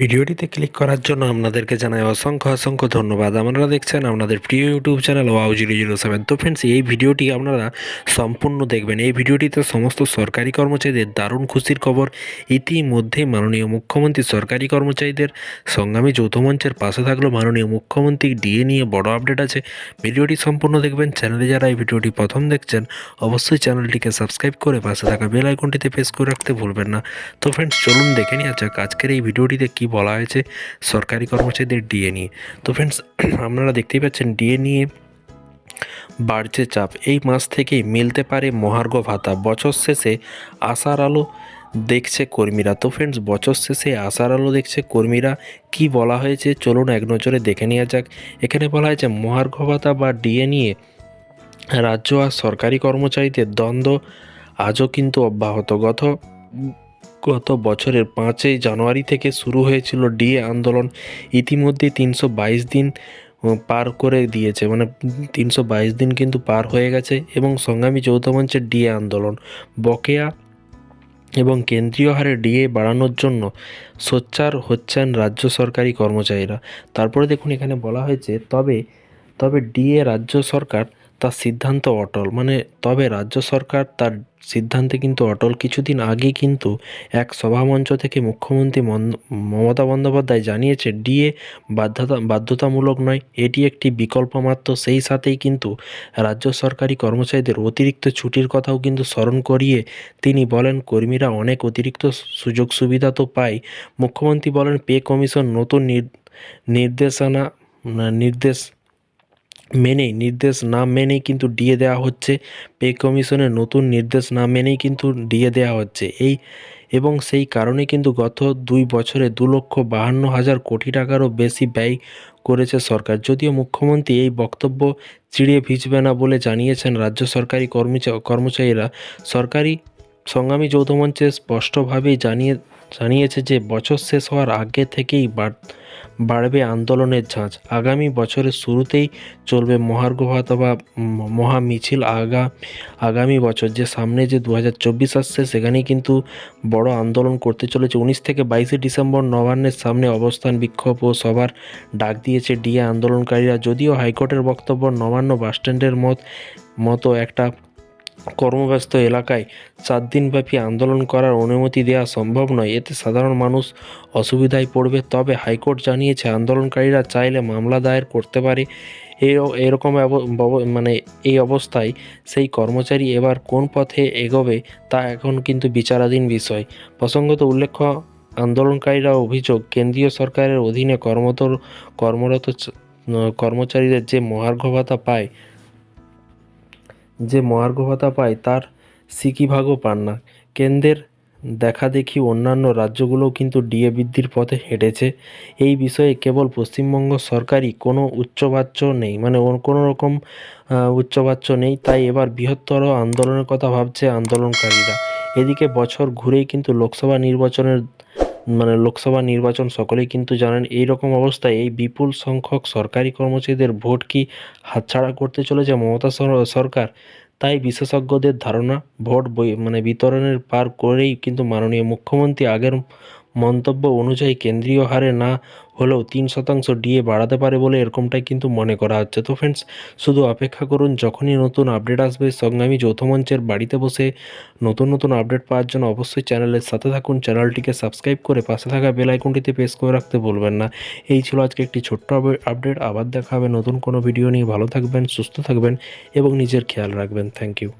ভিডিওটিতে ক্লিক করার জন্য আপনাদেরকে জানাই অসংখ্য অসংখ্য ধন্যবাদ। আপনারা দেখছেন আপনাদের প্রিয় YouTube channel wow zero zero seven. তো ফ্রেন্ডস এই ভিডিওটি আপনারা সম্পূর্ণ দেখবেন। এই ভিডিওটিতে সমস্ত সরকারি কর্মচারীদের দারুণ খুশির খবর। ইতিমধ্যেই মাননীয় মুখ্যমন্ত্রী সরকারি কর্মচারীদের সংগ্রামী যৌথ মঞ্চের পাশে থাকলেও মাননীয় মুখ্যমন্ত্রী। ডিএ নিয়ে বড় আপডেট আছে। ভিডিওটি সম্পূর্ণ দেখবেন। চ্যানেলে যারা এই ভিডিওটি প্রথম দেখছেন, অবশ্যই চ্যানেলটিকে সাবস্ক্রাইব করে পাশে থাকা বেল আইকনটিতে প্রেস করে রাখতে ভুলবেন না। তো ফ্রেন্ডস চলুন দেখে নিয়ে যাক আজকের এই ভিডিওটিতে কি বলা হয়েছে সরকারি কর্মচারীদের ডিএ নিয়ে তো ফ্রেন্ডস আপনারা দেখতেই পাচ্ছেন ডিএ নিয়ে বাড়ছে চাপ। এই মাস থেকেই মিলতে পারে মহার্ঘ ভাতা। বছর শেষে আশার আলো দেখছে কর্মীরা। তো ফ্রেন্ডস বছর শেষে আশার আলো দেখছে কর্মীরা। কি বলা হয়েছে চলুন এক নজরে দেখে নেওয়া যাক। এখানে বলা হয়েছে মহার্ঘ ভাতা বা ডিএ নিয়ে রাজ্য আর সরকারি কর্মচারীদের দ্বন্দ্ব আজও কিন্তু অব্যাহত। গত গত বছরের পাঁচই জানুয়ারি থেকে শুরু হয়েছিল ডিএ আন্দোলন। ইতিমধ্যে তিনশো বাইশ দিন পার করে দিয়েছে। মানে তিনশো বাইশ দিন কিন্তু পার হয়ে গেছে এবং সংগ্রামী যৌথ মঞ্চের ডিএ আন্দোলন। বকেয়া এবং কেন্দ্রীয় হারে ডিএ বাড়ানোর জন্য সোচ্চার হচ্ছেন রাজ্য সরকারি কর্মচারীরা। তারপরে দেখুন এখানে বলা হয়েছে, তবে তবে ডিএ রাজ্য সরকার তার সিদ্ধান্ত অটল। মানে তবে রাজ্য সরকার তার সিদ্ধান্তে কিন্তু অটল। কিছুদিন আগে কিন্তু এক সভামঞ্চ থেকে মুখ্যমন্ত্রী মন- মমতা বন্দ্যোপাধ্যায় জানিয়েছে, ডিএ বাধ্যতা, বাধ্যতামূলক নয়, এটি একটি বিকল্প মাত্র। সেই সাথেই কিন্তু রাজ্য সরকারি কর্মচারীদের অতিরিক্ত ছুটির কথাও কিন্তু স্মরণ করিয়ে তিনি বলেন, কর্মীরা অনেক অতিরিক্ত সুযোগ সুবিধা তো পায়। মুখ্যমন্ত্রী বলেন, পে কমিশন নতুন নির- নির্দেশনা, নির্দেশ মেনেই, নির্দেশ না মেনেই কিন্তু ডিএ দেওয়া হচ্ছে। পে কমিশনের নতুন নির্দেশ না মেনেই কিন্তু ডিএ দেওয়া হচ্ছে। এই এবং সেই কারণে কিন্তু গত দুই বছরে দু লক্ষ বাহান্ন হাজার কোটি টাকারও বেশি ব্যয় করেছে সরকার। যদিও মুখ্যমন্ত্রী এই বক্তব্য চিড়ে ভিজবে না বলে জানিয়েছেন রাজ্য সরকারি কর্মচা, কর্মচারীরা। সরকারি সংগ্রামী যৌথ মঞ্চে স্পষ্টভাবেই জানিয়ে, জানিয়েছে যে বছর শেষ হওয়ার আগে থেকেই বাড়, বাড়বে আন্দোলনের ঝাঁজ। আগামী বছরের শুরুতেই চলবে মহার্ঘ ভাতা বা মহা মিছিল আগা, আগামী বছর। যে সামনে যে দু হাজার চব্বিশ আসছে, সেখানেই কিন্তু বড় আন্দোলন করতে চলেছে। উনিশ থেকে বাইশে ডিসেম্বর নবান্নের সামনে অবস্থান বিক্ষোভ ও সবার ডাক দিয়েছে ডিএ আন্দোলনকারীরা। যদিও হাইকোর্টের বক্তব্য নবান্ন বাসস্ট্যান্ডের মত, মতো একটা কর্মব্যস্ত এলাকায় চার দিনব্যাপী আন্দোলন করার অনুমতি দেওয়া সম্ভব নয়। এতে সাধারণ মানুষ অসুবিধায় পড়বে। তবে হাইকোর্ট জানিয়েছে, আন্দোলনকারীরা চাইলে মামলা দায়ের করতে পারে। এরকম মানে এই অবস্থায় সেই কর্মচারী এবার কোন পথে এগোবে তা এখন কিন্তু বিচারাধীন বিষয়। প্রসঙ্গত উল্লেখ্য, আন্দোলনকারীরা অভিযোগ, কেন্দ্রীয় সরকারের অধীনে কর্মত কর্মরত কর্মচারীদের যে মহার্ঘ ভাতা পায় যে মহার্ঘ ভাতা পায় তার সিকিভাগও পান না। কেন্দ্রের দেখাদেখি অন্যান্য রাজ্যগুলোও কিন্তু ডিএ বৃদ্ধির পথে হেঁটেছে। এই বিষয়ে কেবল পশ্চিমবঙ্গ সরকারই কোনো উচ্চবাচ্য নেই মানে কোনো রকম উচ্চবাচ্য নেই। তাই এবার বৃহত্তর আন্দোলনের কথা ভাবছে আন্দোলনকারীরা। এদিকে বছর ঘুরেই কিন্তু লোকসভা নির্বাচনের মানে লোকসভা নির্বাচন সকলেই কিন্তু জানেন এই রকম অবস্থায় এই বিপুল সংখ্যক সরকারি কর্মচারীদের ভোট কি হাতছাড়া করতে চলেছে মমতা সরকার? তাই বিশেষজ্ঞদের ধারণা, ভোট মানে বিতরণের পার করেই কিন্তু মাননীয় মুখ্যমন্ত্রী আগের মন্তব্য অনুযায়ী কেন্দ্রীয় হারে না হলেও তিন শতাংশ ডিএ বাড়াতে পারে বলে এরকমটাই কিন্তু মনে করা হচ্ছে। তো ফ্রেন্ডস শুধু অপেক্ষা করুন, যখনই নতুন আপডেট আসবে সংগ্রামী যৌথ মঞ্চের বাড়িতে বসে নতুন নতুন আপডেট পাওয়ার জন্য অবশ্যই চ্যানেলের সাথে থাকুন। চ্যানেলটিকে সাবস্ক্রাইব করে পাশে থাকা বেল আইকনটিতে প্রেস করে রাখতে ভুলবেন না। এই ছিল আজকে একটি ছোট্ট আপডেট আবার দেখা হবে নতুন কোনো ভিডিও নিয়ে। ভালো থাকবেন, সুস্থ থাকবেন এবং নিজের খেয়াল রাখবেন। Thank you